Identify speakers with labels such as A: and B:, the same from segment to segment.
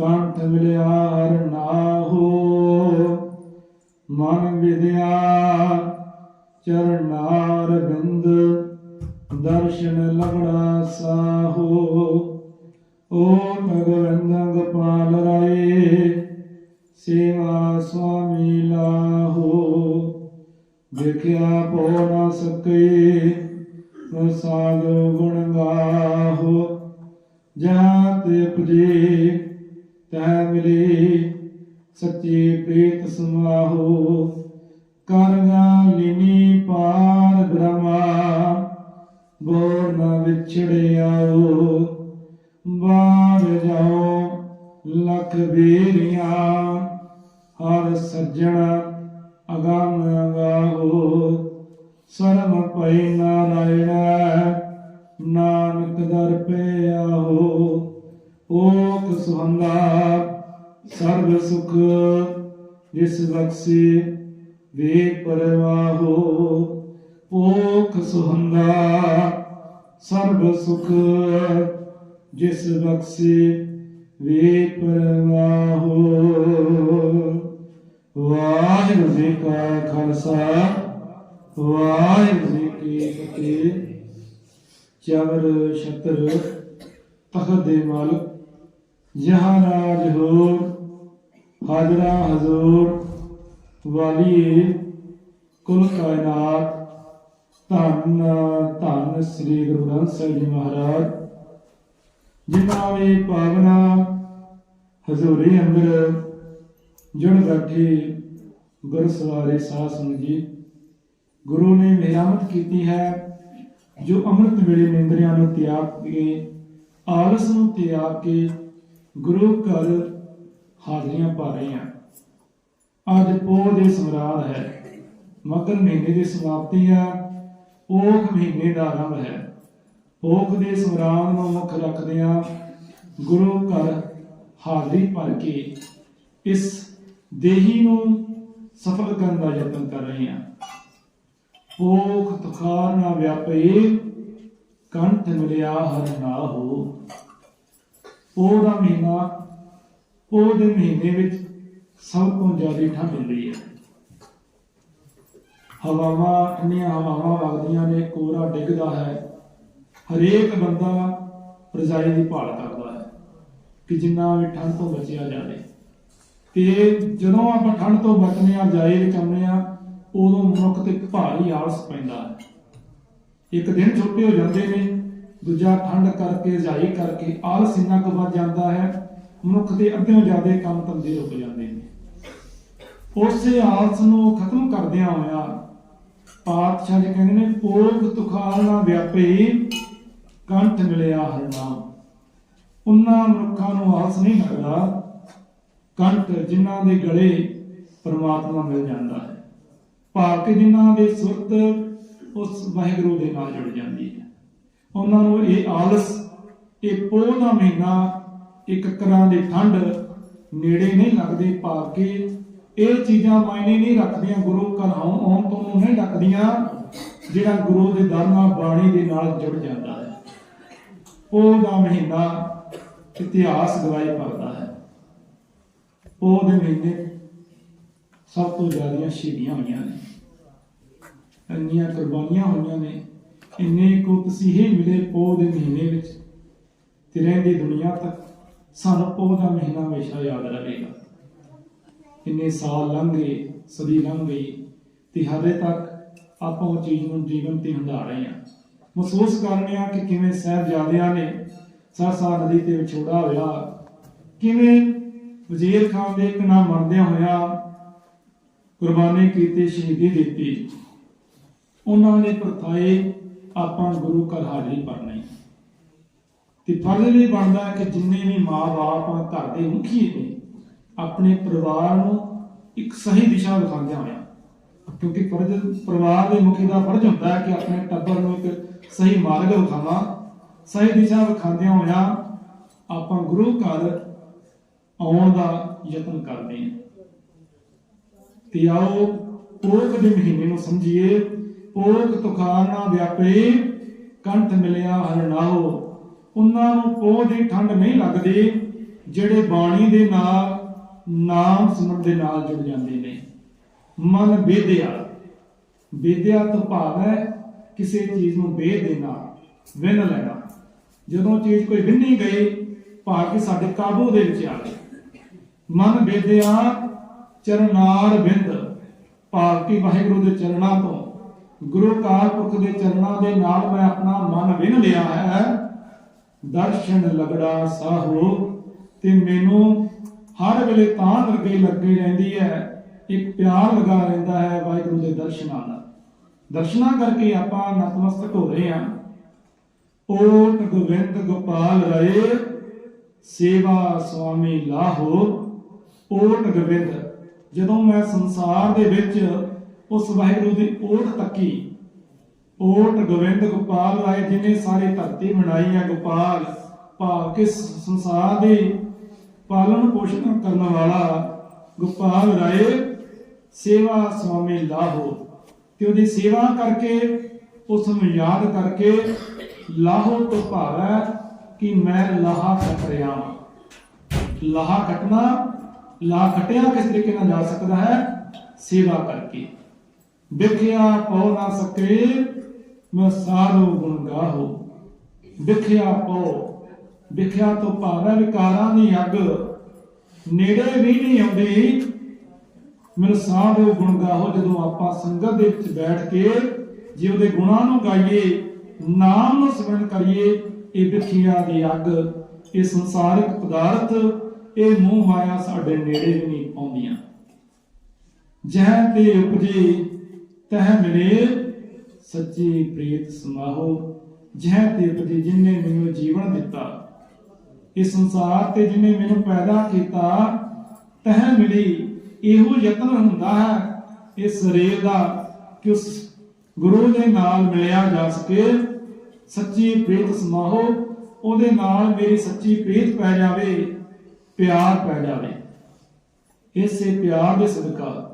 A: ਕੰਠ ਮਿਲਿਆ ਨਾਹੋ, ਮਨ ਵਿਦਿਆ ਚਰਨਾਰ ਬਿੰਦ, ਦਰਸ਼ਨ ਲਗੜਾ ਸਾਹੋ। ਓ ਭਗਵੰਦ ਗੋਪਾਲ ਰਾਏ, ਸੇਵਾ ਸੁਆਮੀ ਲਾਹੋ। ਦੇਖਿਆ ਪੋ ਨਾ ਸਕੇ, ਪ੍ਰਸਾਦ ਗੁਣ ਗਾਹੋ। ਜਹਾਂ ਤੇ ਪੁਜੇ ਤੈ ਮਿਲੇ, ਸੱਚੀ ਪ੍ਰੀਤ ਸਮਾਹੋ। ਕਰਗਾ ਲਿਨੀ ਪਾਰ ਬ੍ਰਹਮਾ, ਬੋਰ ਨਾ ਵਿਛੜਿਆਓ ਬਾੜ ਜਾਓ ਲਖ ਬੇਰੀਆਂ, ਹਰ ਸੱਜਣ ਅਗੰਮ ਗਾਹੋ ਸਰਮ ਪਈ ਨਾਰਾਇਣ ਸੁਹੰਦਾ ਸਰਬ ਸੁਖ, ਜਿਸ ਬਖਸ਼ੇ ਵੇ ਪਰਵਾਹੋ। ਓਕ ਸੁਹੰਦਾ ਸਰਬ ਸੁਖ, ਜਿਸ ਬਖਸ਼ੇ ਵੇ ਪਰਵਾਹੋ। ਵਾਹਿਗੁਰੂ ਜੀ ਕਾ ਖਾਲਸਾ, ਵਾਹਿਗੁਰੂ ਜੀ ਕੀ ਫਤਿਹ। ਚਵਰ ਛਤਰ ਤਖਤ ਦੇ ਮਾਲਕ ਜਹਾਂ ਰਾਜ ਹੋਰ, ਹਾਜ਼ਰਾ ਹਜ਼ੂਰ ਵਾਲੀ ਕੁਲ ਕਾਇਨਾਤ, ਧੰਨ ਧੰਨ ਸ੍ਰੀ ਗੁਰੂ ਗ੍ਰੰਥ ਸਾਹਿਬ ਜੀ ਮਹਾਰਾਜ, ਜਿਨ੍ਹਾਂ ਨੇ ਪਾਵਨਾ ਹਜ਼ੂਰੀ ਅੰਦਰ ਜੁੜ ਬੈਠੇ ਗੁਰਸਵਾਰੇ ਸਾਧ ਸੰਗਤ ਜੀ, ਗੁਰੂ ਨੇ ਮਿਹਰਮਤ ਕੀਤੀ ਹੈ, ਜੋ ਅੰਮ੍ਰਿਤ ਵੇਲੇ ਨਿੰਦਰਿਆਂ ਨੂੰ ਤਿਆਗ ਕੇ, ਆਲਸ ਨੂੰ ਤਿਆਗ ਕੇ ਗੁਰੂ ਘਰ ਹਾਜ਼ਰੀਆਂ ਭਰ ਰਹੇ ਆ ਅੱਜ ਪੋਹ ਦੇ ਸਮਰਾਧ ਹੈ। ਮਕਰ ਮਹੀਨੇ ਦੀ ਸਮਾਪਤੀ ਆ। ਪੋਖ ਮਹੀਨੇ ਦਾ ਆਰੰਭ ਹੈ। ਪੋਖ ਦੇ ਸਮਰਾਧ ਨੂੰ ਮੁੱਖ ਰੱਖਦੇ ਆ ਗੁਰੂ ਘਰ ਹਾਜ਼ਰੀ ਭਰ ਕੇ। ਇਸ ਦੇਹੀ ਨੂੰ ਸਫਲ ਕਰਨ ਦਾ ਯਤਨ ਕਰ ਰਹੇ ਹਾਂ। ਪੋਖ ਤੁਖਾਰ ਨਾ ਵਿਆਪੇ, ਕੰਠ ਮਿਲਿਆ ਹਰ ਨਾਹੋ ਪੋਹ ਦਾ ਮਹੀਨਾ ਪੋਹ ਦੇ ਮਹੀਨੇ ਵਿੱਚ ਸਭ ਤੋਂ ਜ਼ਿਆਦਾ ਠੰਡ ਹੁੰਦੀ ਹੈ। ਹਵਾਵਾਂ ਠੰਡੀਆਂ ਹਵਾਵਾਂ ਵਗਦੀਆਂ ਨੇ ਕੋਰਾ ਡਿੱਗਦਾ ਹੈ। ਹਰੇਕ ਬੰਦਾ ਰਜ਼ਾਈ ਦੀ ਭਾਲ ਕਰਦਾ ਹੈ ਕਿ ਜਿੰਨਾ ਵੀ ਠੰਡ ਤੋਂ ਬਚਿਆ ਜਾਵੇ। ਤੇ ਜਦੋਂ ਆਪਾਂ ਠੰਡ ਤੋਂ ਬਚਨੇ ਆ ਜਾਏ ਵਿੱਚ ਆਉਂਦੇ ਆ, ਉਦੋਂ ਮਨੁੱਖ ਤੇ ਭਾਰੀ ਆਲਸ ਪੈਂਦਾ ਹੈ। ਇੱਕ ਦਿਨ ਛੁੱਟੇ ਹੋ ਜਾਂਦੇ ਨੇ ਦੂਜਾ ਠੰਡ ਕਰਕੇ ਰਜਾਈ ਕਰਕੇ ਆਲਸ ਇੰਨਾ ਕੁ ਵੱਧ ਜਾਂਦਾ ਹੈ, ਮਨੁੱਖ ਦੇ ਅੱਧਿਓਂ ਜ਼ਿਆਦਾ ਕੰਮ ਧੰਦੇ ਰੁਕ ਜਾਂਦੇ ਨੇ। ਉਸੇ ਆਲਸ ਨੂੰ ਖਤਮ ਕਰਦਿਆਂ ਹੋਇਆ ਪਾਤਸ਼ਾਹ ਜੀ ਕਹਿੰਦੇ ਨੇ ਪੋਖ ਤੁਖਾਲ ਨਾ ਵਿਆਪੇ, ਕੰਠ ਮਿਲਿਆ ਹਰਨਾਮ ਉਹਨਾਂ ਮਨੁੱਖਾਂ ਨੂੰ ਆਲਸ ਨਹੀਂ ਲੱਗਦਾ। ਕੰਠ ਜਿਨ੍ਹਾਂ ਦੇ ਗਲੇ ਪਰਮਾਤਮਾ ਮਿਲ ਜਾਂਦਾ ਹੈ। ਭਾਵ ਕਿ ਜਿਨ੍ਹਾਂ ਦੇ ਸੁਰਤ ਉਸ ਵਾਹਿਗੁਰੂ ਦੇ ਨਾਲ ਜੁੜ ਜਾਂਦੀ ਹੈ। ਉਹਨਾਂ ਨੂੰ ਇਹ ਆਲਸ, ਇਹ ਪੋਹ ਦਾ ਮਹੀਨਾ, ਇੱਕ ਕਰਾਂ ਦੇ ਠੰਡ ਨੇੜੇ ਨਹੀਂ ਲੱਗਦੇ ਭਾਵ ਕਿ। ਇਹ ਚੀਜ਼ਾਂ ਮਾਇਨੇ ਨਹੀਂ ਰੱਖਦੀਆਂ ਗੁਰੂ ਘਰ ਆਉਣ ਤੋਂ ਨੂੰ ਨਹੀਂ ਰੱਖਦੀਆਂ ਜਿਹੜਾ ਗੁਰੂ ਦੇ ਦਰ ਨਾਲ ਬਾਣੀ ਦੇ ਨਾਲ ਜੁੜ ਜਾਂਦਾ ਹੈ। ਪੋਹ ਦਾ ਮਹੀਨਾ ਇਤਿਹਾਸ ਗਵਾਹੀ ਭਰਦਾ ਹੈ। ਪੋਹ ਦੇ ਮਹੀਨੇ ਸਭ ਤੋਂ ਜ਼ਿਆਦਾ ਸ਼ਹੀਦੀਆਂ ਹੋਈਆਂ ਨੇ। ਇੰਨੀਆਂ ਕੁਰਬਾਨੀਆਂ ਹੋਈਆਂ ਨੇ। ਇੰਨੇ ਕੋ ਤਸੀਹੇ ਮਿਲੇ ਪੋਹ ਦੇ ਮਹੀਨੇ ਵਿੱਚ ਤੇ ਰਹਿੰਦੀ ਦੁਨੀਆ ਤੱਕ, ਸਾਨੂੰ ਪੋਹ ਦਾ ਮਹੀਨਾ ਹਮੇਸ਼ਾ ਯਾਦ ਰਹੇਗਾ। ਇੰਨੇ ਸਾਲ ਲੰਘ ਗਏ, ਸਦੀ ਲੰਘ ਗਈ ਤੇ ਹਾਲੇ ਤੱਕ ਆਪਾਂ ਉਹ ਚੀਜ਼ ਨੂੰ ਜੀਵਨ ਤੇ ਹੰਡਾ ਰਹੇ ਹਾਂ। ਮਹਿਸੂਸ ਕਰਨੇ ਆ ਕਿ ਕਿਵੇਂ ਸਾਹਿਬਜ਼ਾਦਿਆਂ ਨੇ ਸਰਸਾ ਨਦੀ ਤੇ ਵਿਛੋੜਾ ਹੋਇਆ, ਕਿਵੇਂ ਵਜ਼ੀਰ ਖਾਨ ਦੇ ਇੱਕ ਮਰਦਿਆਂ ਹੋਇਆ ਕੁਰਬਾਨੀ ਕੀਤੀ ਸ਼ਹੀਦੀ ਦਿੱਤੀ। ਉਹਨਾਂ ਨੇ ਪਰਤਾਏ ਆਪਾਂ ਗੁਰੂ ਘਰ ਹਾਜ਼ਰੀ ਭਰਨੀ ਤੇ ਫਰਜ਼ ਵੀ ਬਣਦਾ ਕਿ ਜਿੰਨੇ ਵੀ ਮਾਂ-ਬਾਪ ਆ ਘਰ ਦੇ ਮੁਖੀ ਨੇ, ਆਪਣੇ ਪਰਿਵਾਰ ਨੂੰ ਇੱਕ ਸਹੀ ਦਿਸ਼ਾ ਦਿਖਾਉਂਦੇ ਹੋਇਆ ਕਿਉਂਕਿ ਫਰਜ਼, ਪਰਿਵਾਰ ਦੇ ਮੁਖੀ ਦਾ ਫਰਜ਼ ਹੁੰਦਾ ਹੈ ਕਿ ਆਪਣੇ ਟੱਬਰ ਨੂੰ ਇੱਕ ਸਹੀ ਮਾਰਗ ਵਿਖਾਵਾ, ਸਹੀ ਦਿਸ਼ਾ ਵਿਖਾਉਂਦੇ ਹੋਇਆ ਆਪਾਂ ਗੁਰੂ ਘਰ ਆਉਣ ਦਾ ਯਤਨ ਕਰਦੇ ਹਾਂ। ਤੇ ਆਓ ਪੋਖ ਦੇ ਮਹੀਨੇ ਨੂੰ ਸਮਝੀਏ ਪੋਖ ਤੁਖਾਰ ਨਾ ਵਿਆਪੇ, ਕੰਠ ਮਿਲਿਆ ਹਰ ਨਾਓ ਉਹਨਾਂ ਨੂੰ ਪੋਹ ਦੀ ਠੰਡ ਨਹੀਂ ਲੱਗਦੀ, ਜਿਹੜੇ ਬਾਣੀ ਦੇ ਨਾਲ, ਨਾਮ ਸਿਮਰਨ ਦੇ ਨਾਲ ਜੁੜ ਜਾਂਦੇ ਨੇ। ਮਨ ਵੇਦਿਆ। ਵੇਦਿਆ ਤੋਂ ਭਾਵ ਹੈ ਕਿਸੇ ਚੀਜ਼ ਨੂੰ ਵੇਦ ਦੇਣਾ ਵਿੰਨ ਲੈਣਾ। ਜਦੋਂ ਚੀਜ਼ ਕੋਈ ਵਿੰਨੀ ਗਈ, ਭਾਵ ਕਿ ਸਾਡੇ ਕਾਬੂ ਦੇ ਵਿੱਚ ਆ ਗਈ। ਮਨ ਵੇਦਿਆ, ਚਰਨਾਰ ਬਿੰਦ। ਭਾਵ ਕਿ ਵਾਹਿਗੁਰੂ ਦੇ ਚਰਨਾਂ ਤੋਂ ਗੁਰੂ ਕਾਲ ਪੁਰਖ ਦੇ ਚਰਨਾਂ ਦੇ ਨਾਲ ਮੈਂ ਆਪਣਾ ਮਨ ਵਿੰਨ ਲਿਆ ਹੈ। ਦਰਸ਼ਨ ਲਗੜਾ ਸਾਹੋ, ਤੇ ਮੈਨੂੰ ਹਰ ਵੇਲੇ ਤਾਂ ਲੱਗੇ ਰਹਿੰਦੀ ਹੈ। ਇੱਕ ਪਿਆਰ ਲਗਾ ਰਹਿੰਦਾ ਹੈ ਵਾਹਿਗੁਰੂ ਦੇ ਦਰਸ਼ਨਾਂ ਦਾ ਦਰਸ਼ਨਾਂ ਕਰਕੇ ਆਪਾਂ ਨਤਮਸਤਕ ਹੋ ਰਹੇ ਹਾਂ। ਓਟ ਗੋਬਿੰਦ ਗੋਪਾਲ ਰਹੇ ਸੇਵਾ ਸੁਆਮੀ ਲਾਹੋ। ਓਟ ਗੋਬਿੰਦ, ਜਦੋਂ ਮੈਂ ਸੰਸਾਰ ਦੇ ਵਿੱਚ ਉਸ ਵਾਹਿਗੁਰੂ ਦੀ ਓਟ ਤੱਕੀ। ਓਟ ਗੋਬਿੰਦ ਗੋਪਾਲ ਰਾਏ ਜਿਨੇ ਸਾਰੀ ਧਰਤੀ ਬਣਾਈ ਹੈ ਗੋਪਾਲ। ਭਾਵ ਕਿ ਸੰਸਾਰ ਦੇ ਪਾਲਣ ਪੋਸ਼ਣ ਕਰਨ ਵਾਲਾ ਗੋਪਾਲ ਰਾਏ ਸੇਵਾ ਸੁਆਮੀ ਲਾਹੋ। ਤੇ ਉਹਦੀ ਸੇਵਾ ਕਰਕੇ, ਉਸ ਨੂੰ ਯਾਦ ਕਰਕੇ ਲਾਹੋ ਤੋਂ ਭਾਵ ਹੈ ਕਿ ਮੈਂ ਲਾਹਾ ਕੱਟ ਰਿਹਾ ਲਾਹਾ ਕੱਟਣਾ, ਲਾਹ ਕਟਿਆ ਕਿਸ ਤਰੀਕੇ ਨਾਲ ਜਾ ਸਕਦਾ ਹੈ? ਸੇਵਾ ਕਰਕੇ। ਵਿਖਿਆ ਪਉ ਨਾ ਸਕੇ ਮੈਂ ਸਾਧੂ ਗੁਣ ਗਾਹੋ। ਵਿਖਿਆ ਪਉ, ਵਿਖਿਆ ਤੋਂ ਭਾਵ ਹੈ ਵਿਕਾਰਾਂ ਦੀ ਅੱਗ। ਨੇੜੇ ਵੀ ਨਹੀਂ ਆਉਂਦੀ ਮੇਰੇ ਸਾਧੂ ਗੁਣ ਗਾਹੋ, ਜਦੋਂ ਆਪਾਂ ਸੰਗਤ ਦੇ ਵਿੱਚ ਬੈਠ ਕੇ ਜੇ ਉਹਦੇ ਗੁਣਾਂ ਨੂੰ ਗਾਈਏ, ਨਾਮ ਨੂੰ ਸਿਮਰਨ ਕਰੀਏ, ਇਹ ਵਿਖਿਆ ਦੀ ਅੱਗ, ਇਹ ਸੰਸਾਰਿਕ ਪਦਾਰਥ, ਇਹ ਮੂੰਹ ਮਾਇਆ ਸਾਡੇ ਨੇੜੇ ਵੀ ਨਹੀਂ ਆਉਂਦੀਆਂ। ਜਹ ਤੇ ਉਪਜੀ ਤਹ ਮਿਲੇ ਸੱਚੀ ਪ੍ਰੀਤ ਸਮਾਹੋ, ਜਹ ਤੇ ਜਿਨੇ ਮੈਨੂੰ ਜੀਵਨ ਦਿੱਤਾ। ਇਸ ਸੰਸਾਰ ਤੇ ਜਿਨੇ ਮੈਨੂੰ ਪੈਦਾ ਕੀਤਾ, ਤਹ ਮਿਲੀ ਇਹੋ ਯਤਨ ਹੁੰਦਾ ਹੈ, ਇਸ ਸਰੀਰ ਦਾ ਕਿ ਉਸ ਗੁਰੂ ਦੇ ਨਾਲ ਮਿਲਿਆ ਜਾ ਸਕੇ। ਸੱਚੀ ਪ੍ਰੀਤ ਸਮਾਹੋ, ਉਹਦੇ ਨਾਲ ਮੇਰੀ ਸੱਚੀ ਪ੍ਰੀਤ ਪੈ ਜਾਵੇ, ਪਿਆਰ ਪੈ ਜਾਵੇ। ਇਸੇ ਪਿਆਰ ਦੇ ਸਦਕਾ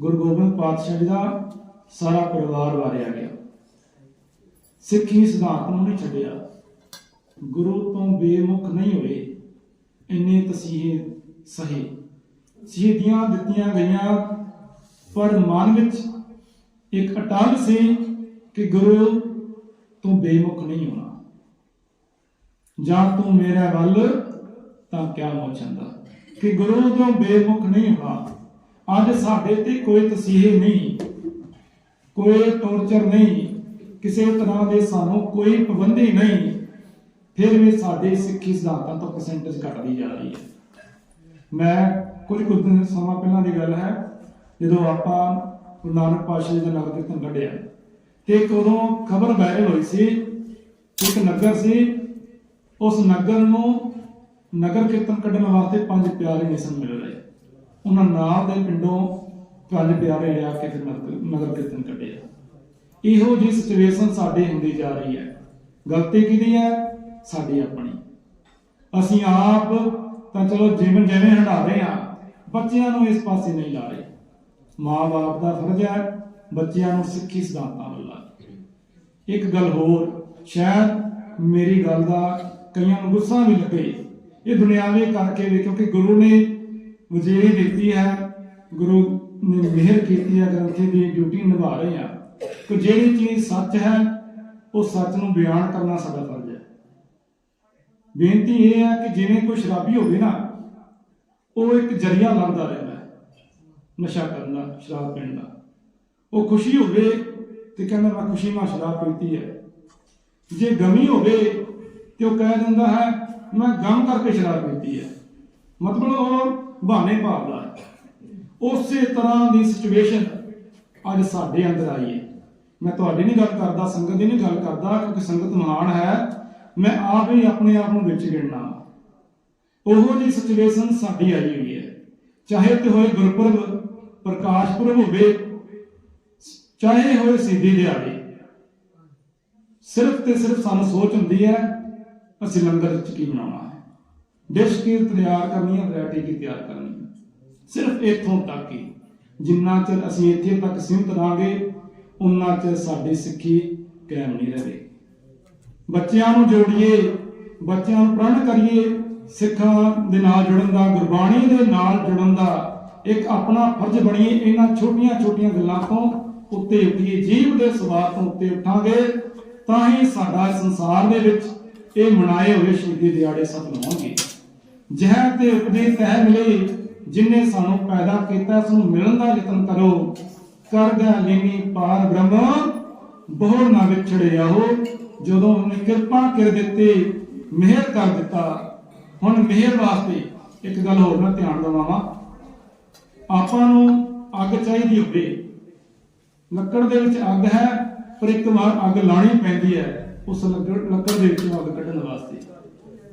A: ਗੁਰੂ ਗੋਬਿੰਦ ਪਾਤਸ਼ਾਹ ਜੀ ਦਾ ਸਾਰਾ ਪਰਿਵਾਰ ਵਾਰਿਆ ਗਿਆ। ਸਿੱਖੀ ਸਿਧਾਂਤ ਨੂੰ ਨਹੀਂ ਛੱਡਿਆ। ਗੁਰੂ ਤੋਂ ਬੇਮੁਖ ਨਹੀਂ ਹੋਏ। ਇੰਨੇ ਤਸੀਹੇ ਸਹੇ। ਸ਼ਹੀਦੀਆਂ ਦਿੱਤੀਆਂ ਗਈਆਂ। ਪਰ ਮਨ ਵਿੱਚ ਇੱਕ ਅਟਲ ਸੀ ਕਿ ਗੁਰੂ ਤੂੰ ਬੇਮੁਖ ਨਹੀਂ ਹੋਣਾ। ਜਾਂ ਤੂੰ ਮੇਰੇ ਵੱਲ, ਤਾਂ ਕਿਆ ਮੋਚੰਦਾ ਕਿ ਗੁਰੂ ਤੋਂ ਬੇਮੁਖ ਨਹੀਂ ਹੋਣਾ। ਅੱਜ ਸਾਡੇ ਤੇ ਕੋਈ ਤਸੀਹੇ ਨਹੀਂ, ਕੋਈ ਟੌਰਚਰ ਨਹੀਂ, ਕਿਸੇ ਤਰ੍ਹਾਂ ਦੇ ਸਾਨੂੰ ਕੋਈ ਪਾਬੰਦੀ ਨਹੀਂ। ਫਿਰ ਵੀ ਸਾਡੇ ਸਿੱਖੀ ਸਿਧਾਂਤਾਂ ਤੋਂ ਪਰਸੈਂਟੇਜ ਘਟਦੀ ਜਾ ਰਹੀ ਹੈ। ਮੈਂ ਕੁਝ ਕੁ ਦਿਨ ਸਮਾਂ ਪਹਿਲਾਂ ਦੀ ਗੱਲ ਹੈ, ਜਦੋਂ ਆਪਾਂ ਗੁਰੂ ਨਾਨਕ ਪਾਤਸ਼ਾਹ ਜੀ ਦਾ ਨਗਰ ਕੀਰਤਨ ਕੱਢਿਆ, ਤੇ ਇੱਕ ਉਦੋਂ ਖਬਰ ਵਾਇਰਲ ਹੋਈ ਸੀ, ਇੱਕ ਨਗਰ ਸੀ, ਉਸ ਨਗਰ ਨੂੰ ਨਗਰ ਕੀਰਤਨ ਕੱਢਣ ਵਾਸਤੇ ਪੰਜ ਪਿਆਰੇ ਨਹੀਂ ਸਨ ਮਿਲ। ਰਹੇ ਉਹਨਾਂ ਨਾਲ ਦੇ ਪਿੰਡੋਂ ਪੰਜ ਪਿਆਰੇ ਲਿਆ ਕੇ ਫਿਰ ਨਗਰ ਕੀਰਤਨ ਕੱਢਿਆ ਇਹੋ ਜਿਹੀ ਸਿਚੁਏਸ਼ਨ ਸਾਡੇ ਹੁੰਦੀ ਜਾ ਰਹੀ ਹੈ। ਗਲਤੀ ਕਿਹਦੀ ਹੈ? ਸਾਡੀ ਆਪਣੀ। ਅਸੀਂ ਆਪ ਤਾਂ ਚਲੋ ਜੀਵਨ ਜਿਵੇਂ ਹੰਡਾ ਰਹੇ ਆ ਬੱਚਿਆਂ ਨੂੰ ਇਸ ਪਾਸੇ ਨਹੀਂ ਲਾ ਰਹੇ। ਮਾਂ-ਬਾਪ ਦਾ ਫਰਜ਼ ਹੈ, ਬੱਚਿਆਂ ਨੂੰ ਸਿੱਖੀ ਸਿਧਾਂਤਾਂ ਵੱਲ ਲਾ ਇੱਕ ਗੱਲ ਹੋਰ, ਸ਼ਾਇਦ ਮੇਰੀ ਗੱਲ ਦਾ ਕਈਆਂ ਨੂੰ ਗੁੱਸਾ ਵੀ ਲੱਗੇ। ਇਹ ਦੁਨਿਆਵੇ ਕਰਕੇ ਵੀ ਕਿਉਂਕਿ ਗੁਰੂ ਨੇ ਵਜ਼ੀਰੀ ਦਿੱਤੀ ਹੈ, ਗੁਰੂ ਨੇ ਮਿਹਰ ਕੀਤੀ ਹੈ, ਗ੍ਰੰਥੀ ਦੀ ਡਿਊਟੀ ਨਿਭਾ ਰਹੇ ਆ ਕਿ ਜਿਹੜੀ ਚੀਜ਼ ਸੱਚ ਹੈ, ਉਹ ਸੱਚ ਨੂੰ ਬਿਆਨ ਕਰਨਾ ਸਾਡਾ ਫਰਜ਼ ਹੈ। ਬੇਨਤੀ ਇਹ ਹੈ ਕਿ ਜਿਵੇਂ ਕੋਈ ਸ਼ਰਾਬੀ ਹੋਵੇ ਨਾ, ਉਹ ਇੱਕ ਜਰੀਆ ਲੱਭਦਾ ਰਹਿੰਦਾ ਨਸ਼ਾ ਕਰਨ ਦਾ, ਸ਼ਰਾਬ ਪੀਣ ਦਾ। ਉਹ ਖੁਸ਼ੀ ਹੋਵੇ ਤੇ ਕਹਿੰਦਾ, ਮੈਂ ਖੁਸ਼ੀ ਨਾਲ ਸ਼ਰਾਬ ਪੀਤੀ ਹੈ। ਜੇ ਗਮੀ ਹੋਵੇ ਤੇ ਉਹ ਕਹਿ ਦਿੰਦਾ ਹੈ, ਮੈਂ ਗਮ ਕਰਕੇ ਸ਼ਰਾਬ ਪੀਤੀ ਹੈ। ਮਤਲਬ ਉਹ ਬਹਾਨੇ ਭਾਲਦਾ ਹੈ। ਉਸੇ ਤਰ੍ਹਾਂ ਦੀ ਸਿਚੁਏਸ਼ਨ ਅੱਜ ਸਾਡੇ ਅੰਦਰ ਆਈ ਹੈ। ਮੈਂ ਤੁਹਾਡੀ ਨਹੀਂ ਗੱਲ ਕਰਦਾ, ਸੰਗਤ ਦੀ ਨਹੀਂ ਗੱਲ ਕਰਦਾ, ਕਿਉਂਕਿ ਸੰਗਤ ਮਹਾਨ ਹੈ। ਮੈਂ ਆਪ ਹੀ ਆਪਣੇ ਆਪ ਨੂੰ ਵਿੱਚ ਗਿਣਨਾ। ਉਹੋ ਜਿਹੀ ਸਿਚੁਏਸ਼ਨ ਸਾਡੀ ਆਈ ਹੋਈ ਹੈ। ਚਾਹੇ ਤੇ ਹੋਏ ਗੁਰਪੁਰਬ, ਪ੍ਰਕਾਸ਼ ਪੁਰਬ ਹੋਵੇ, ਚਾਹੇ ਹੋਏ ਸਿੱਧੀ ਦਿਹਾੜੇ, ਸਿਰਫ ਤੇ ਸਿਰਫ ਸਾਨੂੰ ਸੋਚ ਹੁੰਦੀ ਹੈ, ਅਸੀਂ ਲੰਗਰ ਵਿੱਚ ਕੀ ਬਣਾਉਣਾ ਹੈ। ਡਿਸ਼ ਕੀ ਤਿਆਰ ਕਰਨੀ ਹੈ ਵੈਰਾਈਟੀ ਕੀ ਤਿਆਰ ਕਰਨੀ ਹੈ। ਸਿਰਫ ਇੱਥੋਂ ਤੱਕ ਹੀ, ਜਿੰਨਾ ਚਿਰ ਅਸੀਂ ਇੱਥੇ ਤੱਕ ਸੀਮਤ ਰਹਾਂਗੇ, ਉਨਾ ਚਿਰ ਸਾਡੀ ਸਿੱਖੀ ਕਾਇਮ ਨਹੀਂ ਰਹੇਗੀ। ਬੱਚਿਆਂ ਨੂੰ ਜੋੜੀਏ, ਬੱਚਿਆਂ ਨੂੰ ਪ੍ਰਣ ਕਰੀਏ, ਸਿੱਖਾਂ ਦੇ ਨਾਲ ਜੁੜਨ ਦਾ, ਗੁਰਬਾਣੀ ਦੇ ਨਾਲ ਜੁੜਨ ਦਾ ਇੱਕ ਆਪਣਾ ਫਰਜ਼ ਬਣੀਏ, ਇਹਨਾਂ ਛੋਟੀਆਂ-ਛੋਟੀਆਂ ਗੱਲਾਂ ਤੋਂ ਉੱਤੇ ਉੱਠੀਏ, ਜੀਵ ਦੇ ਸਵਾਰ ਤੋਂ ਉੱਤੇ ਉਠਾਂਗੇ, ਤਾਂ ਹੀ ਸਾਡਾ ਸੰਸਾਰ ਦੇ ਵਿੱਚ ਇਹ ਮਨਾਏ ਹੋਏ ਸ਼ਹੀਦੀ ਦਿਹਾੜੇ ਸਫਲ ਹੋਣਗੇ। ਜਹ ਤੇ ਉਪਦੇ ਤਹਿ ਮਿਲੇ, ਜਿਨੇ ਸਾਨੂੰ ਪੈਦਾ ਕੀਤਾ ਉਸ ਨੂੰ ਮਿਲਣ ਦਾ ਯਤਨ ਕਰੋ। ਕਰਦਾ ਲੀਨੀ ਪਾਰ ਬ੍ਰਹਮ ਬਹੁ ਨਾ ਵਿਛੜੇ ਆਹੋ ਜਦੋਂ ਉਹਨੇ ਕਿਰਪਾ ਕਰ ਦਿੱਤੀ, ਮਿਹਰ ਕਰ ਦਿੱਤਾ। ਹੁਣ ਮਿਹਰ ਵਾਸਤੇ ਇੱਕ ਗੱਲ ਹੋਰ ਮੈਂ ਧਿਆਨ ਦਵਾਵਾਂ। ਆਪਾਂ ਨੂੰ ਅੱਗ ਚਾਹੀਦੀ ਹੋਵੇ। ਲੱਕੜ ਦੇ ਵਿੱਚ ਅੱਗ ਹੈ, ਪਰ ਇੱਕ ਵਾਰ ਅੱਗ ਲਾਣੀ ਪੈਂਦੀ ਹੈ, ਉਸ ਲੱਕੜ ਲੱਕੜ ਦੇ ਵਿੱਚੋਂ ਅੱਗ ਕੱਢਣ ਵਾਸਤੇ।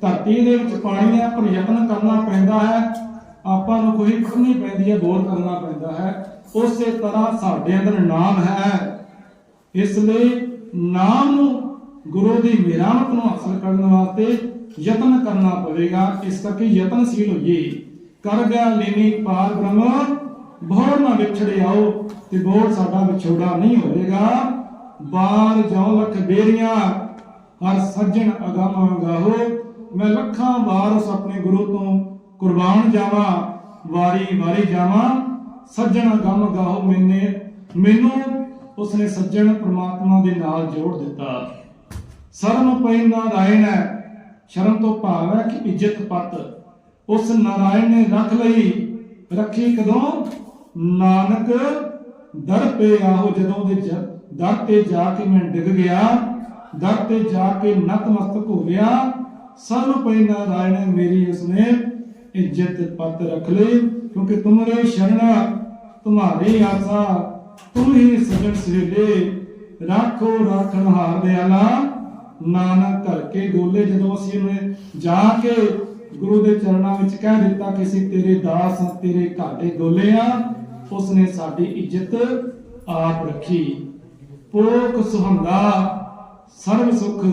A: ਧਰਤੀ ਦੇ ਵਿੱਚ ਪਾਣੀ ਹੈ ਪਰ ਕਰਨਾ ਪੈਂਦਾ ਹੈ। ਆਪਾਂ ਨੂੰ ਕੋਈ ਕਰਨੀ ਪੈਂਦੀ ਹੈ ਬੋਰ ਕਰਨਾ ਪੈਂਦਾ ਹੈ। ਉਸੇ ਤਰ੍ਹਾਂ ਸਾਡੇ ਅੰਦਰ ਨਾਮ ਹੈ। ਇਸ ਲਈ ਨਾਮ ਨੂੰ ਗੁਰੂ ਦੀ ਮਿਹਰਮਤ ਨੂੰ ਹਾਸਲ ਕਰਨ ਵਾਸਤੇ ਯਤਨ ਕਰਨਾ ਪਵੇਗਾ। ਇਸ ਕਰਕੇ ਯਤਨਸ਼ੀਲ ਹੋਈਏ। ਕਰ ਗਿਆ ਲੈਣੀ ਪਾਰ ਬ੍ਰਹਮ ਬੋੜ ਨਾ ਵਿਛੜੇ ਆਓ ਤੇ ਬੋੜ ਸਾਡਾ ਵਿਛੋੜਾ ਨਹੀਂ ਹੋਵੇਗਾ। ਬਾਰ ਜਾਉ ਲਖ ਬੇਰੀਆਂ, ਹਰ ਸੱਜਣ ਅਗਮ ਗਾਹੋ ਮੈਂ ਲੱਖਾਂ ਵਾਰ ਆਪਣੇ ਗੁਰੂ ਤੋਂ ਕੁਰਬਾਨ ਜਾਵਾਂ, ਵਾਰੀ ਵਾਰੀ ਜਾਵਾਂ। ਸੱਜਣ ਅਗਮ ਗਾਹੋ ਮੈਨੇ, ਮੈਨੂੰ ਉਸਨੇ ਸੱਜਣ ਪ੍ਰਮਾਤਮਾ ਦੇ ਨਾਲ ਜੋੜ ਦਿੱਤਾ। ਸਰਮ ਪੈ ਨਾਰਾਇਣ ਹੈ, ਸ਼ਰਮ ਤੋਂ ਭਾਵ ਹੈ ਕਿ ਇੱਜ਼ਤ ਪੱਤ। ਉਸ ਨਾਰਾਇਣ ਨੇ ਰੱਖ ਲਈ, ਰੱਖੀ ਕਦੋਂ? ਨਾਨਕ ਦਰ ਤੇ ਆਹੋ ਜਦੋਂ ਦੇ ਦਰ ਤੇ ਜਾ ਕੇ ਮੈਂ ਡਿੱਗ ਗਿਆ, ਦਰ ਤੇ ਜਾ ਕੇ ਨਤਮਸਤਕ ਹੋ ਗਿਆ। ਸਭ ਪੈਨਾ ਰਾਇਣ ਮੇਰੀ ਉਸਨੇ ਇੱਜ਼ਤ ਪਤ ਰਖ ਲਈ, ਕਿਉਂਕਿ ਤੁਮਰੇ ਸ਼ਰਣਾ ਤੁਮਾਰੇ ਆਸਾ, ਤੂੰ ਸਜਣ ਸਹੇਲੇ, ਰਾਖੋ ਰਾਖਣ ਹਾਰ ਦਿਆਲਾ ਨਾਨਕ ਘਰ ਕੇ ਡੋਲੇ ਜਦੋਂ ਅਸੀਂ ਉਹਨੇ ਜਾ ਕੇ ਗੁਰੂ ਦੇ ਚਰਨਾਂ ਵਿੱਚ ਕਹਿ ਦਿੱਤਾ ਕਿ ਅਸੀਂ ਤੇਰੇ ਦਾਸ ਹਾਂ ਤੇਰੇ ਘਰ ਦੇ ਡੋਲੇ ਆ, ਉਸਨੇ ਸਾਡੀ ਇੱਜ਼ਤ ਆਪ ਰੱਖੀ। ਪੋਖ ਸੁਹੰਦਾ ਸਰਬ ਸੁਖ,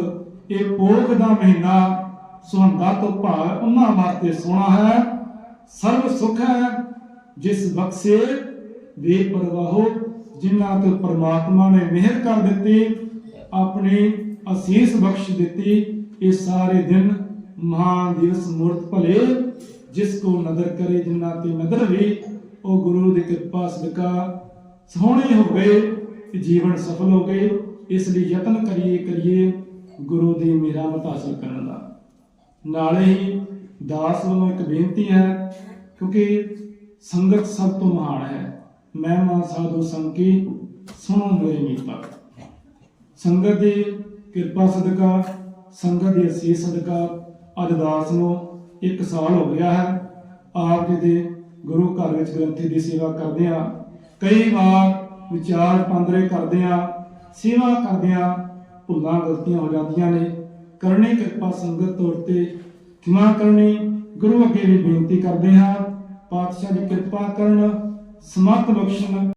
A: ਇਹ ਪੋਖ ਦਾ ਮਹੀਨਾ ਸੁਹੰਦਾ ਤੋਂ ਭਾਵ ਉਹਨਾਂ ਵਾਸਤੇ ਸੋਹਣਾ ਹੈ। ਸਰਬ ਸੁਖ ਹੈ, ਜਿਸ ਬਖਸ਼ੇ ਬੇਪਰਵਾਹੋ ਜਿਨ੍ਹਾਂ ਤੇ ਪ੍ਰਮਾਤਮਾ ਨੇ ਮਿਹਰ ਕਰ ਦਿੱਤੀ, ਆਪਣੀ ਅਸੀਸ ਬਖਸ਼ ਦਿੱਤੀ, ਇਹ ਸਾਰੇ ਦਿਨ ਮਹਾਨ ਦਿਵਸ ਮੂਰਤ ਭਲੇ, ਜਿਸ ਕੋ ਨਦਰ ਕਰੇ, ਜਿਨ੍ਹਾਂ ਤੇ ਨਦਰ ਵੀ, ਉਹ ਗੁਰੂ ਦੀ ਕਿਰਪਾ ਸਦਕਾ ਸੋਹਣੇ ਹੋ ਗਏ ਤੇ ਜੀਵਨ ਸਫਲ ਹੋ ਗਏ, ਇਸ ਲਈ ਯਤਨ ਕਰੀਏ ਕਰੀਏ ਗੁਰੂ ਦੀ ਮਿਹਰਮਤ ਹਾਸਲ ਕਰਨ ਦਾ। ਨਾਲੇ ਹੀ ਦਾਸ ਵੱਲੋਂ ਇੱਕ ਬੇਨਤੀ ਹੈ, ਕਿਉਂਕਿ ਸੰਗਤ ਸਭ ਤੋਂ ਮਹਾਨ ਹੈ। ਮੈਂ ਮਹਿਮਾ ਸਾਧੂ ਸੰਕੀ ਸੁਣੋ ਮੇਰੇ ਮੀਤਾ ਸੰਗਤ ਦੀ ਕਿਰਪਾ ਸਦਕਾ, ਸੰਗਤ ਦੀ ਅਸੀਸ ਸਦਕਾ ਅੱਜ ਦਾਸ ਨੂੰ ਇੱਕ ਸਾਲ ਹੋ ਗਿਆ ਹੈ। ਆਪ ਜੀ ਦੇ ਗੁਰੂ ਘਰ ਵਿੱਚ ਗ੍ਰੰਥੀ ਦੀ ਸੇਵਾ ਕਰਦੇ ਆ ਕਈ ਵਾਰ ਵਿਚਾਰ ਪੰਦਰੇ ਕਰਦੇ ਆ ਸੇਵਾ ਕਰਦੇ ਆ ਭੁੱਲਾਂ ਗਲਤੀਆਂ ਹੋ ਜਾਂਦੀਆਂ ਨੇ। ਕਰਨੀ ਕਿਰਪਾ ਸੰਗਤ ਤੌਰ ਤੇ ਖਿਮਾ ਕਰਨੀ, ਗੁਰੂ ਅੱਗੇ ਵੀ ਬੇਨਤੀ ਕਰਦੇ ਹਾਂ। ਪਾਤਸ਼ਾਹ ਦੀ ਕਿਰਪਾ ਕਰਨ ਸਮਤ ਬਖਸ਼ਣ।